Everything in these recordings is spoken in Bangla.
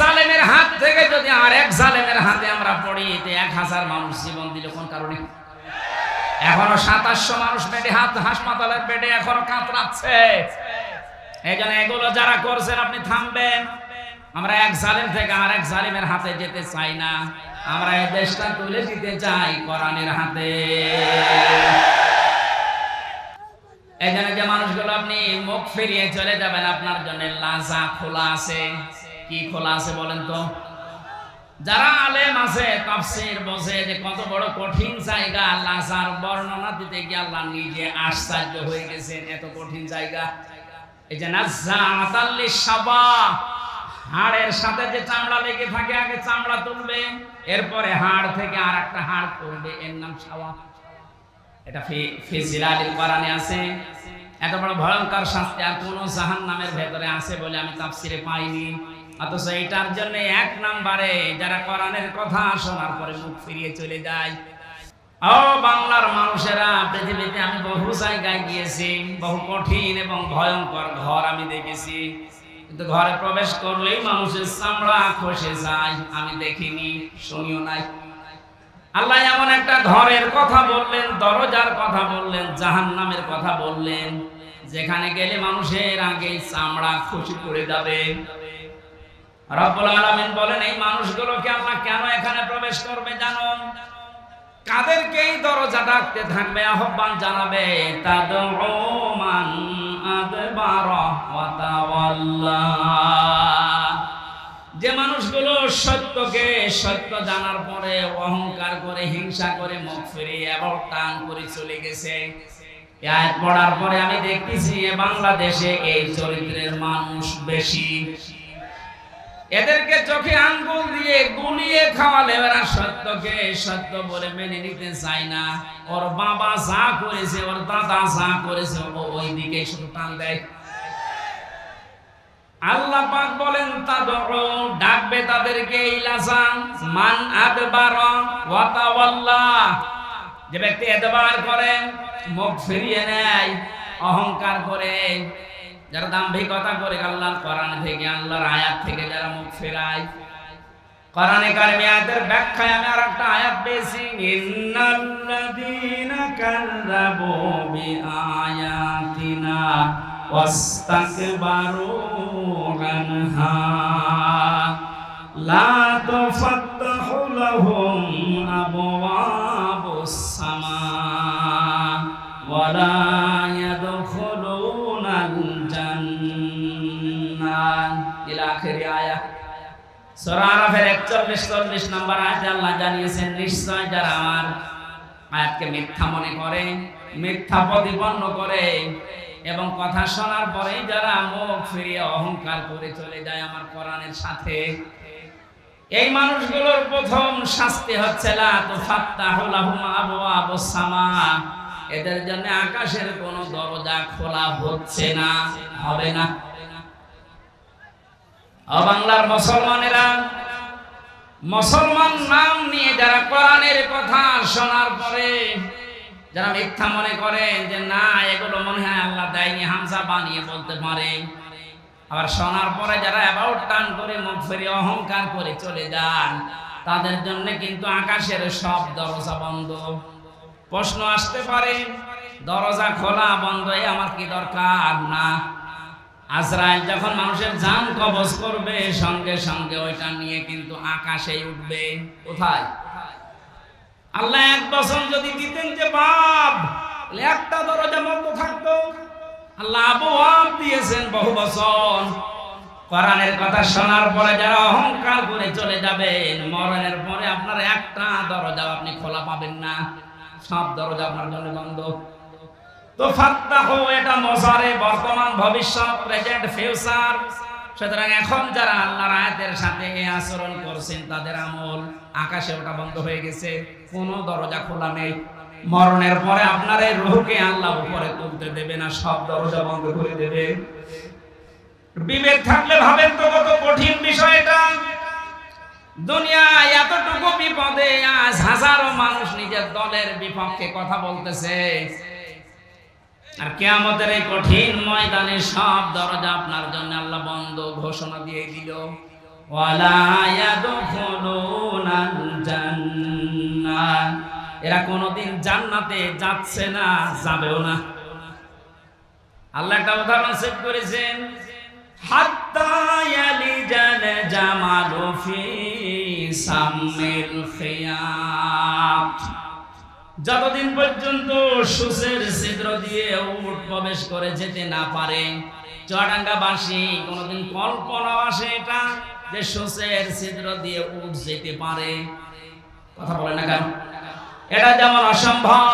জালেমের হাত থেকে যদি আর এক জালেমের হাতে আমরা পড়ি তো এক হাজার মানুষ জীবন দিল কোন কারণে? এখনও সাতাশশো মানুষ বেডে হাত, হাসপাতালের বেডে এখনও কাতরাচ্ছে। এই জন্য এগুলো যারা করছেন, আপনি থামবেন। আমরা এক জালিম থেকে আর এক জালিমের হাতে যেতে চাই না। আমরা এই দেশটা তুলে দিতে চাই কোরআনের হাতে। জন্য যে মানুষগুলো আপনি মুখ ফিরিয়ে চলে যাবেন, আপনার জন্য লাজা খোলা আছে। কি খোলা আছে বলেন তো? যারা আলেম আছে, তাফসীর বোঝে যে কত বড় কঠিন জায়গা, লাজার বর্ণনা দিতে গিয়ে আল্লাহ নিজে আশ্চর্য হয়ে গেছেন, এত কঠিন জায়গা। এই যে নাজাতাল্লি সাবা হাড়ের সাথে যে চামড়া লেগে থাকে, আগে চামড়া তুলবে, এরপরে হাড় থেকে আর একটা হাড় তুলবে, এর নাম সাওয়া। এটা ফিজিলালিল কোরআনে আছে। এত বড় ভয়ঙ্কর শাস্তি আর কোন জাহান নামের ভেতরে আছে বলে আমি তাফসিরে পাইনি। অথচ এটার জন্য এক নাম্বারে যারা কোরআনের কথা শোনার পরে মুখ ফিরিয়ে চলে যায়। ও বাংলার মানুষেরা, পৃথিবীতে আমি বহু জায়গায় গিয়েছি, বহু কঠিন এবং ভয়ঙ্কর ঘর আমি দেখেছি। কিন্তু ঘরে প্রবেশ করলেই মানুষের চামড়া খসে যায়, আমি দেখিনি, শুনিও নাই। আল্লাহ এমন একটা ঘরের কথা বললেন, দরজার কথা বললেন জাহান নামের কথা বললেন, যেখানে গেলে মানুষের আগে চামড়া খুশি করে যাবে। রব্বুল বলেন, এই মানুষগুলোকে আল্লাহ কেন এখানে প্রবেশ করবে জানো? কাদেরকে এই দরজা ডাকতে থাকবে, আহ্বান জানাবে আদবারা যে মানুষগুলো সত্যকে সত্য জানার পরে অহংকার করে, হিংসা করে মুখ ফিরিয়ে এবং টান করে চলে গেছে। পড়ার পরে আমি দেখতেছি বাংলাদেশে এই চরিত্রের মানুষ বেশি। এদেরকে চোখে আঙ্গুল দিয়ে গুলিয়ে খাওয়ালে এরা সত্যকে সত্য বলে মেনে নিতে চায় না। ওর বাবা যা করেছে, ওর দাদা যা করেছে, ও ওই দিকে শুধু টান দেয়। আল্লাহ পাক বলেন ডাকবে তাদেরকে ইলাসান মান আদবার ওয়া তাওয়াল্লা যে ব্যক্তি এতবার করে, মুখ ফিরিয়ে নেয়, অহংকার করে। যারা দাম্ভিকতা করে, আল্লাহর কোরআন থেকে, আল্লাহর আয়াত থেকে যারা মুখ ফেরায়। কোরআনে কারিমে আয়াতের ব্যাখ্যায় আমি আর একটা আয়াত পেয়েছি, ইন্নাল্লাযীনা কাযযাবু বিআয়াতিনা ওয়াস্তাকবারু আনহা লা তুফাত্তাহু লাহুম আবওয়াবুস সামা ওয়ালা ইয়াদখুলুনাল ইলা আখির আয়াত সূরা আরাফের 41 40 নম্বর আয়াতে আল্লাহ জানিয়েছেন, নিশ্চয় যারা আমার আয়াতকে মিথ্যা মনে করে, মিথ্যা প্রতিপন্ন করে এবং কথা শোনার পরে যারা মুখ ফিরিয়ে অহংকার করে চলে যায় আমার কোরআনের সাথে, এই মানুষগুলোর প্রথম শাস্তি হচ্ছে, লা তুফাত্তাহু লাহুম সামা। এদের জন্য আকাশের কোনো দরজা খোলা হচ্ছে না, হবে না। বাংলার মুসলমানেরা মুসলমান নাম নিয়ে যারা কোরআনের কথা শোনার পরে যারা মিথ্যা মনে করে যে না, এগুলো মনে হয় আল্লাহ দেয়নি হামসা বানিয়ে বলতে পারে। আবার শোনার পরে যারা অ্যাবাউট টান করে মুখ ফেরে অহংকার করে চলে যান, তাদের জন্য কিন্তু আকাশের সব দরজা বন্ধ। প্রশ্ন আসতে পারে, দরজা খোলা বন্ধ আমার কি দরকার? না। আজরাইল যখন মানুষের জান কবজ করবে, সঙ্গে সঙ্গে ওইটা নিয়ে কিন্তু আকাশে উঠবে। কোথায়? আল্লাহ এক বছর যদি দিতেন যে বাপ একটা দরজা বন্ধ থাকতো। আল্লাহ আবু দিয়েছেন বহু বছর। কোরআনের কথা শোনার পরে যারা অহংকার করে চলে যাবেন, মরণের পরে আপনার একটা দরজা আপনি খোলা পাবেন না। সব দরজা আপনার জন্য বন্ধ। তো ফাত্তাহ, এটা মজারে বর্তমান ভবিষ্যৎ প্রেজেন্ট ফিউচার সুতরাং এখন যারা আল্লাহর আয়াতের সাথে এই আচরণ করছেন, তাদের আমল আকাশে ওটা বন্ধ হয়ে গেছে, কোনো দরজা খোলা নেই। মরণের পরে আপনার এই রুহকে আল্লাহ উপরে তুলতে দেবে না, সব দরজা বন্ধ করে দেবে। বিবেক থাকলে ভাবেন তো কত কঠিন বিষয় এটা দুনিয়ায় এতটুকু বিপদে আজ হাজারো মানুষ নিজের দলের বিপক্ষে কথা বলতেছে। আর কেয়ামতের এই কঠিন ময়দানে সব দরজা আপনার জন্য আল্লাহ বন্ধ ঘোষণা দিয়ে দিল। এরা কোনোদিন জান্নাতে যাচ্ছে না, যাবেও না। আল্লাহ একটা উদাহরণ সেট করেছেন জামালু ফি সামিল খিয়াত যতদিন পর্যন্ত সুসের ছিদ্র দিয়ে উট প্রবেশ করে যেতে না পারে, চুয়াডাঙ্গাবাসী কোনোদিন কল্পনা আসে এটা যে সুসের ছিদ্র দিয়ে উট যেতে পারে। কথা বলে না কেন? এটা যেমন অসম্ভব,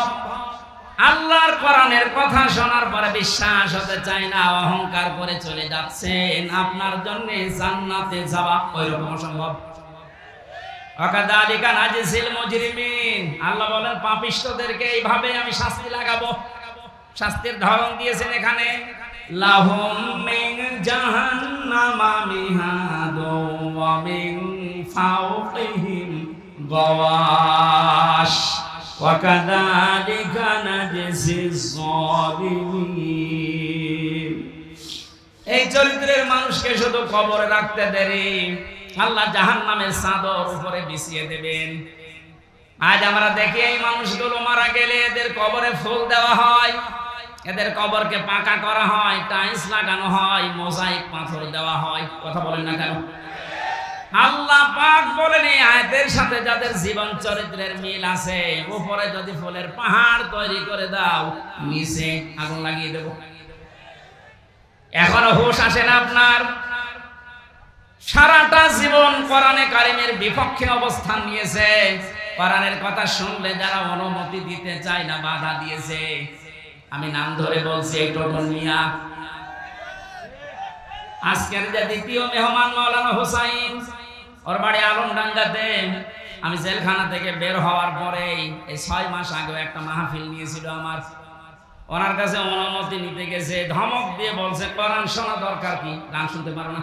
আল্লাহর কোরআনের কথা শোনার পরে বিশ্বাস হতে চায় না, অহংকার করে চলে যাচ্ছেন, আপনার জন্য জান্নাতে যাওয়া ওইরকম অসম্ভব। অকাদালিকা নাজিসিল মুজরিমিন। আল্লাহ বলেন, পাপিষ্টদেরকে এইভাবে আমি শাস্তি লাগাবো। শাস্তির ধরন দিয়েছেন এখানে, লাহুম মিন জাহান্নামা মিহাদু ওয়া মিন ফাওকিহিম গাওয়াশ। ওয়া কাযালিকা নাজিসিজ জালিমিন এই চরিত্রের মানুষকে শুধু কবরে রাখতে দেরি। আল্লাহ জাহান নামের চাদর উপরে বিছিয়ে দেবেন। আজ আমরা দেখি এই মানুষগুলো মারা গেলে এদের কবরে ফুল দেওয়া হয়, এদের কবরকে পাকা করা হয়, টাইলস লাগানো হয়, মোজাইক পাথর দেওয়া হয়। কথা বলেন না কেন? আল্লাহ পাক বলেন এই আয়াতের সাথে যাদের জীবন চরিত্রের মিল আছে, উপরে যদি ফুলের পাহাড় তৈরি করে দাও, নিচে আগুন লাগিয়ে দেবো। এখনও হুশ আসে না আপনার? সারাটা জীবন কোরআনে কারিমের বিপক্ষে অবস্থান নিয়েছে। কোরআনের কথা শুনলে যারা অনুমতি দিতে চায় না, বাধা দিয়েছে। আমি নাম ধরে বলছি এই টোটন মিয়া। আজকের যে দ্বিতীয় মেহমান মাওলানা হোসাইন, ওর বাড়ি আলমডাঙ্গাতে। আমি জেলখানা থেকে বের হওয়ার পরেই এই ছয় মাস আগে একটা মাহফিল নিয়েছিল আমার। ওনার কাছে অনুমতি নিতে গেছে, ধমক দিয়ে বলছে, কোরআন শোনা দরকার কি? গান শুনতে পারো না।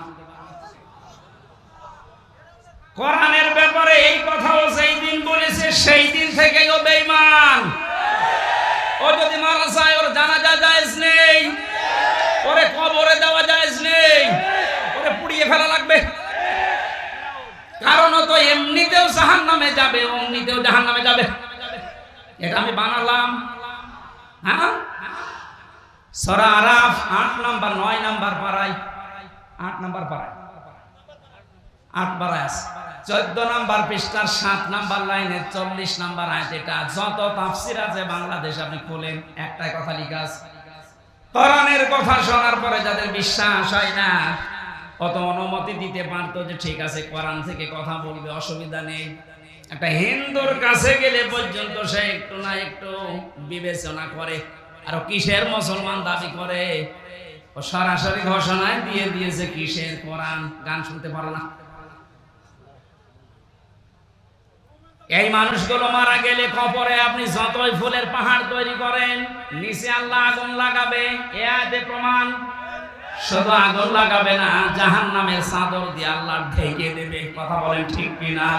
কোরআনের ব্যাপারে এই কথাও সেই দিন বলেছে, সেই দিন থেকেই ও বেঈমান। ও যদি মারা যায় ওর জানাজা জায়েজ নেই। ওরে কবরে দেওয়া জায়েজ নেই। ওরে পুড়িয়ে ফেলা লাগবে। কারণ ও তো এমনিতেও জাহান নামে যাবে অমনিতেও জাহান নামে যাবে। এটা আমি বানালাম। হ্যাঁ? সরা আরাফ আট নাম্বার, নয় নাম্বার পাড়ায়। আট নাম্বার পাড়ায়। আট পাড়ায় আছে চোদ্দ নাম্বার পৃষ্ঠার সাত নাম্বার লাইনে চল্লিশ নাম্বার আয়াত এটা। যত তাফসির আছে বাংলাদেশ, আপনি খোলেন, একটাই কথা লিখা আছে কোরআনের কথা শোনার পরে যাদের বিশ্বাস হয় না, অত অনুমতি দিতে পারতো যে ঠিক আছে, কোরআন থেকে কথা বলবে, অসুবিধা নেই। একটা হিন্দুর কাছে গেলে পর্যন্ত সে একটু না একটু বিবেচনা করে, আর কিসের মুসলমান দাবি করে? ও সরাসরি ঘোষণায় দিয়ে দিয়েছে কিসের কোরআন? গান শুনতে পারো না। এই মানুষগুলো মারা গেলে কপরে আপনি যতই ফুলের পাহাড় তৈরি করেন, নিচে আল্লাহ আগুন লাগাবে, এ আয়াতে প্রমাণ। শুধু আগুন লাগাবে না জাহান নামের চাদর দিয়ে আল্লাহ ঢেকে দেবে, কথা বলেন ঠিক কিনা?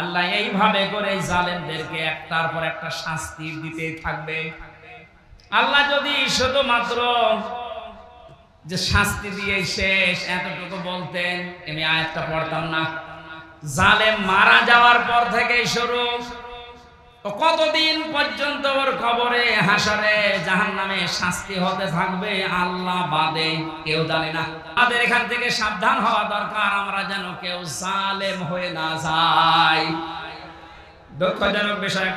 আল্লাহ এইভাবে করে জালেমদেরকে একটার পর একটা শাস্তি দিতে থাকবে। আল্লাহ যদি শুধুমাত্র যে শাস্তি দিয়ে শেষ, এতটুকু বলতেন, আমি আয়াতটা পড়তাম না। জালে মারা যাওয়ার পর থেকে শুরু। কতদিন পর্যন্ত ওর খবরে হাসরে জাহান নামে শাস্তি হতে থাকবে, আল্লাহ বাদে কেউ জানে না। আমাদের এখান থেকে সাবধান হওয়া দরকার, আমরা যেন কেউ জালেম হয়ে না যাই। দুঃখজনক বিষয়।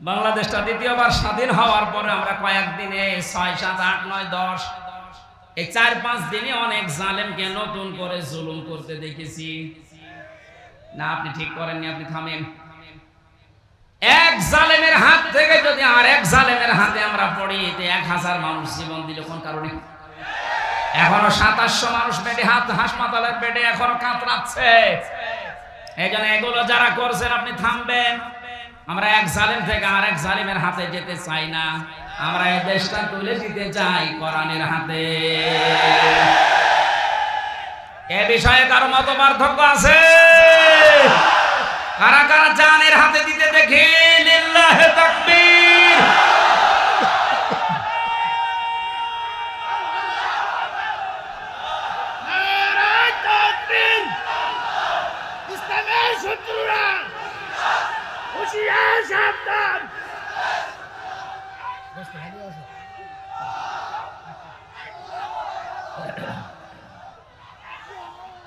বাংলাদেশটা দ্বিতীয়বার স্বাধীন হওয়ার পরে আমরা কয়েকদিনে ছয়, সাত, আট, নয়, দশ এই চার পাঁচ দিনে অনেক জালেমকে নতুন করে জুলুম করতে দেখেছি। না, আপনি ঠিক করেননি, আপনি থামেন। এক জালেমের হাত থেকে যদি আর এক জালেমের হাতে আমরা পড়ি, এতে এক হাজার মানুষ জীবন দিল কোন কারণে? এখনও সাতাশশো মানুষ বেডে হাত, হাসপাতালের বেডে এখনও কাতরাচ্ছে। এই জন্য এগুলো যারা করছেন, আপনি থামবেন। আমরা এক জালেম থেকে আর এক জালিমের হাতে যেতে চাই না। আমরা এই দেশটা তুলে দিতে চাই কোরআনের হাতে। এ বিষয়ে কারও মত পার্থক্য আছে? কারা কারা জানের হাতে দিতে দেখে? লিল্লাহে তাকবীর। ইসলামের শত্রুরা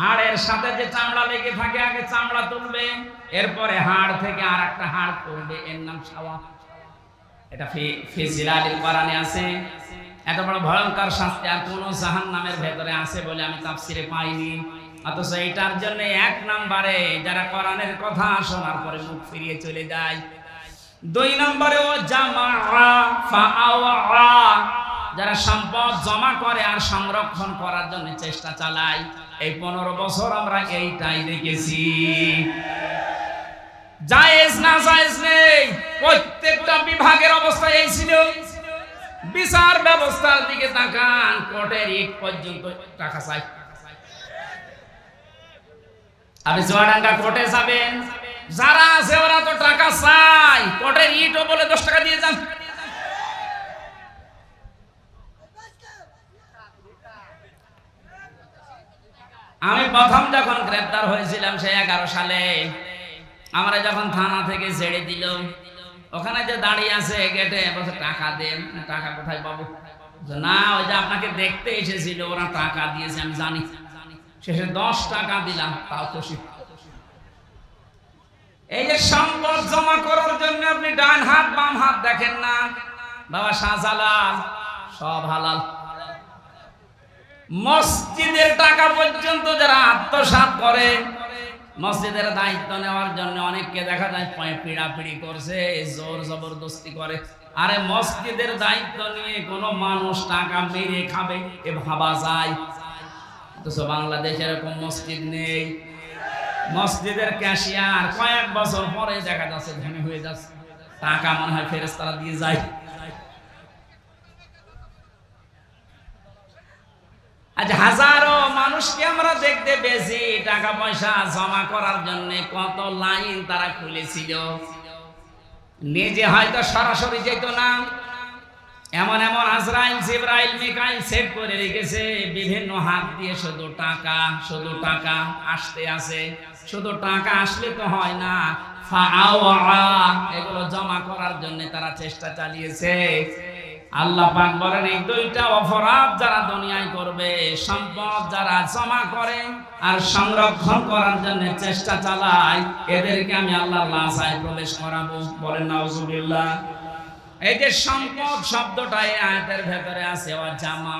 হাড়ের সাথে যে চামড়া লেগে থাকে, আগে চামড়া তুলবে, এরপরে হাড় থেকে আর একটা হাড় করবে। এর নাম সাওয়া। এটা ফিজিলালিল কোরআনে আছে। এত বড় ভয়ঙ্কর শাস্তি আর কোন জাহান নামের ভেতরে আছে বলে আমি তাফসিরে পাইনি। অথচ এটার জন্য এক নম্বরে যারা কোরআনের কথা শোনার পরে মুখ ফিরিয়ে চলে যায়। দুই নম্বরে ও জামা ফাআওয়া যারা সম্পদ জমা করে আর সংরক্ষণ করার জন্য চেষ্টা চালায়, এই পনেরো বছর আমরা এইটাই দেখেছি। জায়েজ না জায়েজ নেই, প্রত্যেকটা বিভাগের অবস্থা এই ছিল। বিচার ব্যবস্থার দিকে তাকান, কোর্টের ইট পর্যন্ত টাকা চাই। আপনি চুয়াডাঙ্গা কোর্টে যাবেন, যারা আছে ওরা তো টাকা চাই কোর্টের ইটও বলে দশ টাকা দিয়ে যান। আমি প্রথম যখন গ্রেপ্তার হয়েছিলাম সে এগারো সালে, আমরা যখন থানা থেকে ছেড়ে দিল, ওখানে যে দাঁড়িয়ে আছে গেটে বলছে, টাকা দেন টাকা কোথায় পাবো? না, ওই যে আপনাকে দেখতে এসেছিল, ওরা টাকা দিয়েছে, আমি জানি। শেষে দশ টাকা দিলাম, তাও খুশি। এই যে সম্পদ জমা করার জন্য আপনি ডান হাত, বাম হাত দেখেন না। বাবা শাহজালাল, সব হালাল। মসজিদের টাকা পর্যন্ত যারা আত্মসাৎ করে, মসজিদের দায়িত্ব নেওয়ার জন্য অনেককে দেখা যায় পিড়াপিড়ি করছে জোর জবরদস্তি করে। আরে মসজিদের দায়িত্ব নিয়ে কোনো মানুষ টাকা মেরে খাবে, এ ভাবা যায়। অথচ বাংলাদেশে এরকম মসজিদ নেই। মসজিদের ক্যাশিয়ার কয়েক বছর পরে দেখা যাচ্ছে ধনী হয়ে যাচ্ছে। টাকা মনে হয় ফেরেস্তারা দিয়ে যায়। আজ হাজারো মানুষকে আমরা দেখতে পেয়েছি টাকা পয়সা জমা করার জন্য কত লাইন তারা খুলেছিল। নিজে হয়তো সরাসরি যেত না, এমন এমন আজরাইল, জিব্রাইল, মিকাইল সেট করে রেখেছে, বিভিন্ন হাত দিয়ে শুধু টাকা শুধু টাকা আসতে আসে শুধু টাকা আসলে তো হয় না এগুলো জমা করার জন্য তারা চেষ্টা চালিয়েছে। আল্লাহ পাক বলেন, এই দুইটা অপরাধ যারা দুনিয়ায় করবে, সম্পদ যারা জমা করে আর সংরক্ষণ করার জন্য চেষ্টা চালায়, এদেরকে আমি আল্লাহর লাসায় প্রবেশ করাবো। বলেন, নাউজুবিল্লাহ। এই যে সম্পদ শব্দটা এই আয়াতের ভেতরে আছে ও জামা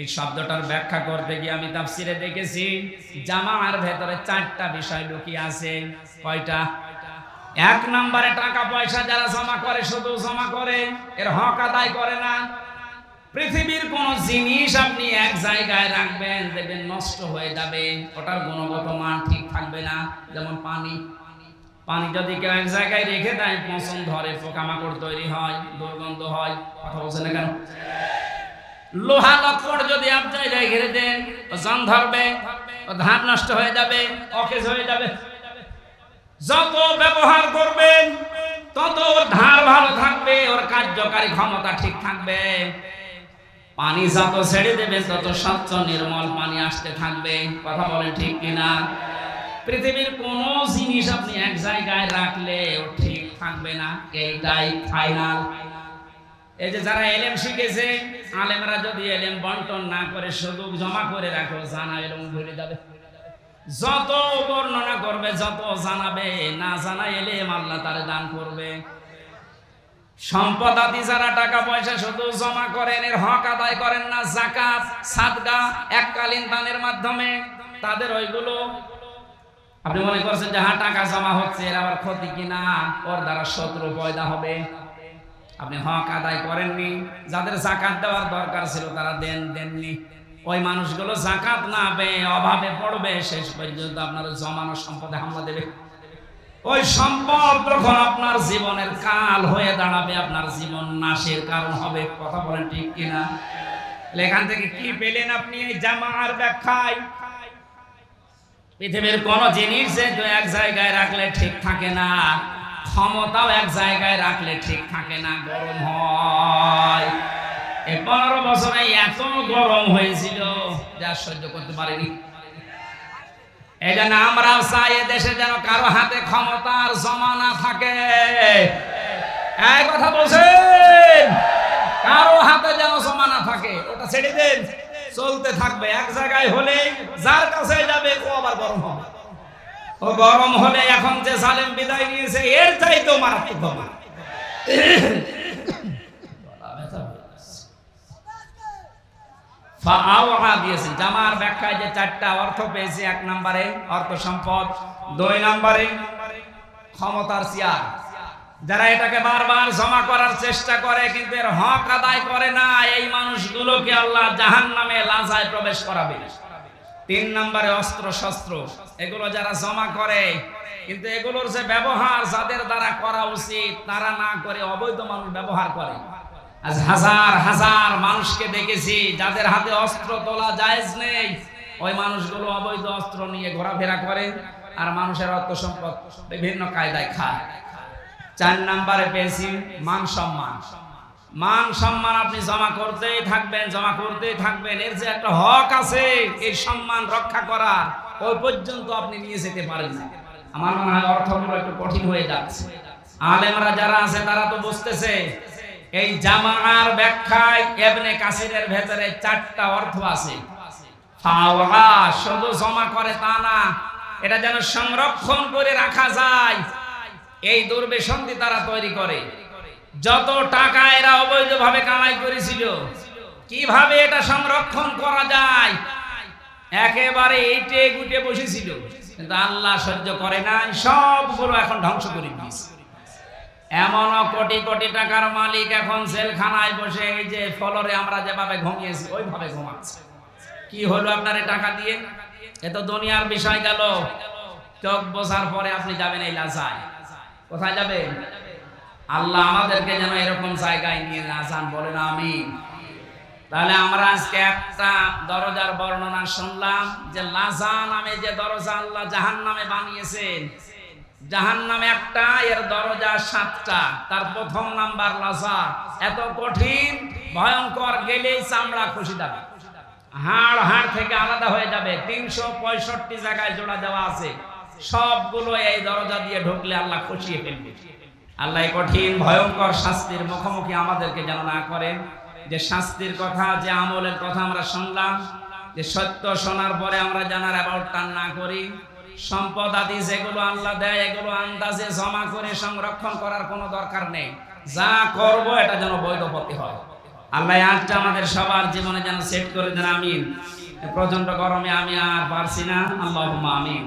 এই শব্দটার ব্যাখ্যা করতে গিয়ে আমি তাফসিরে দেখেছি জামার ভেতরে চারটা বিষয় লুকিয়ে আছে। কয়টা? এক নম্বরে টাকা পয়সা যারা জমা করে, শুধু জমা করে, এর হক আদায় করে না। পৃথিবীর কোন জিনিস আপনি এক জায়গায় রাখবেন, দেখবেন নষ্ট হয়ে যাবে, ওটার গুণগত মান ঠিক থাকবে না। যেমন পানি। পানি যদি কেউ এক জায়গায় রেখে দেয়, পচন ধরে, পোকামাকড় তৈরি হয়, দুর্গন্ধ হয়, কথা বলছে না কেন? লোহা লক্কড় যদি আপনি ঘিরে দেন জন ধরবে ধান নষ্ট হয়ে যাবে, অকেজ হয়ে যাবে। যত ব্যবহার করবেন, তত ওর ধার ভালো থাকবে, ওর কার্যকারী ক্ষমতা ঠিক থাকবে। পানি যত ছেড়ে দেবে, তত স্বচ্ছ নির্মল পানি আসতে থাকবে। কথা বলেন ঠিক কিনা? পৃথিবীর কোন জিনিস আপনি এক জায়গায় রাখলে ও ঠিক থাকবে না, এইটাই ফাইনাল এই যে যারা এলেম শিখেছে, আলেমরা যদি এলেম বন্টন না করে শুধু জমা করে রাখো জানা এলেম ভুলে যাবে। যত বর্ণনা করবে, যত জানাবে, না জানা এলে আল্লাহ তারে দান করবে। সম্পদ আদি যারা টাকা পয়সা শুধু জমা করেন, এর হক আদায় করেন না জাকাত সাদগা, এককালীন দানের মাধ্যমে, তাদের ওইগুলো আপনি মনে করছেন যে হ্যাঁ টাকা জমা হচ্ছে, এর আবার ক্ষতি কিনা ওর দ্বারা শত্রু পয়দা হবে। আপনি হক আদায় করেননি, যাদের জাকাত দেওয়ার দরকার ছিল তারা দেন, দেননি। ওই মানুষগুলো জাকাত না পেয়ে অভাবে পড়বে, শেষ পর্যন্ত আপনার জমানো সম্পদে হামলা দেবে। ওই সম্পদ তখন আপনার জীবনের কাল হয়ে দাঁড়াবে, আপনার জীবন নাশের কারণ হবে, কথা বলেন ঠিক কিনা? এখান থেকে কি পেলেন আপনি এই জামার ব্যাখ্যায়? পৃথিবীর কোন জিনিস যে এক জায়গায় রাখলে ঠিক থাকে না, ক্ষমতাও এক জায়গায় রাখলে ঠিক থাকে না, গরম হয়। পনেরো বছরে এত গরম হয়েছিল। যা সহ্য করতে পারিনি। এই জন্য আমরাও চাই দেশে যেন কারও হাতে ক্ষমতার জমানা থাকে। এই কথা বলছেন? কারও হাতে যেন জমানা থাকে, ওটা ছেড়ে দেন। চলতে থাকবে। এক জায়গায় হলে যার কাছে যাবে, ও আবার গরম হবে। ও গরম হলে এখন যে সালেম বিদায় নিয়েছে, এর চাইতেও মারাত্মক হবে দিয়েছেন জামার ব্যাখ্যায় যে চারটা অর্থ পেয়েছি, এক নম্বরে অর্থ সম্পদ, দুই নম্বরে ক্ষমতার চেয়ার। যারা এটাকে বারবার জমা করার চেষ্টা করে, কিন্তু এর হক আদায় করে না, এই মানুষগুলোকে আল্লাহ জাহান নামে লাজায় প্রবেশ করাবে। তিন নম্বরে অস্ত্র শস্ত্র এগুলো যারা জমা করে, কিন্তু এগুলোর যে ব্যবহার যাদের দ্বারা করা উচিত, তারা না করে অবৈধ মানুষ ব্যবহার করে। আজ হাজার হাজার মানুষকে দেখেছি, যাদের হাতে অস্ত্র তোলা জায়েজ নেই। ওই মানুষগুলো অবৈধ অস্ত্র নিয়ে ঘোরাফেরা করে আর মানুষের অর্থ সম্পদ বিভিন্ন কায়দায় খায়। চার নাম্বারে পেয়েছি মান সম্মান। মান সম্মান আপনি জমা করতেই থাকবেন, জমা করতেই থাকবেন। এর যে একটা হক আছে, এই সম্মান রক্ষা করা, ওই পর্যন্ত আপনি নিয়ে যেতে পারেন না। আমার মনে হয় অর্থগুলো একটু কঠিন হয়ে যাচ্ছে। আলেমরা যারা আছে, তারা তো বুঝতেছে এই জামার ব্যাখ্যায় এবনে কাসিরের ভেতরে চারটা অর্থ আছে। ফাওয়া শুধু জমা করে তা না, এটা যেন সংরক্ষণ করে রাখা যায়। এই দুর্বেশন্তি তারা তৈরি করে। যত টাকা এরা অবৈধভাবে কামাই করেছিল, কীভাবে এটা সংরক্ষণ করা যায়? একেবারে এইটে গুটে বসেছিল। কিন্তু আল্লাহ সহ্য করে নাই, সবগুলো এখন ধ্বংস করে দিয়েছে। এমনও কোটি কোটি টাকার মালিক এখন জেলখানায় বসে, এই যে ফলরে আমরা যেভাবে ঘুমিয়েছি, ওইভাবে ঘুমাচ্ছে। কি হলো আপনার টাকা দিয়ে? এ তো দুনিয়ার বিষয় গেল। চোখ বসার পরে আপনি যাবেন এই লাজায়। কোথায় যাবেন? আল্লাহ আমাদেরকে যেন এরকম জায়গায় নিয়ে না যান, বলেন আমি তাহলে আমরা আজকে একটা দরজার বর্ণনা শুনলাম যে লাজা নামে যে দরজা আল্লাহ জাহান নামে বানিয়েছেন জাহান নামে একটা, এর দরজা সাতটা, তার প্রথম নাম্বার লাজা এত কঠিন, ভয়ঙ্কর, গেলেই চামড়া খুশি যাবে হাড় হাড় থেকে আলাদা হয়ে যাবে। তিনশো পঁয়ষট্টি জায়গায় জোড়া দেওয়া আছে। সবগুলো এই দরজা দিয়ে ঢুকলে আল্লাহ খুশিয়ে ফেলবে। আল্লাহ কঠিন, ভয়ঙ্কর শাস্তির মুখোমুখি আমাদেরকে যেন না করেন। যে শাস্তির কথা, যে আমলের কথা আমরা শুনলাম, যে সত্য শোনার পরে আমরা জানার অ্যাবাউট টান না করি। সম্পদ আদি যেগুলো আল্লাহ দেয়, এগুলো আন্দাজে জমা করে সংরক্ষণ করার কোনো দরকার নেই। যা করব এটা যেন বৈধ পথে হয়। আল্লাহ আজটা আমাদের সবার জীবনে যেন সেট করে দেন, আমিন। প্রচণ্ড গরমে আমি আর পারছি না। আল্লাহ আমিন।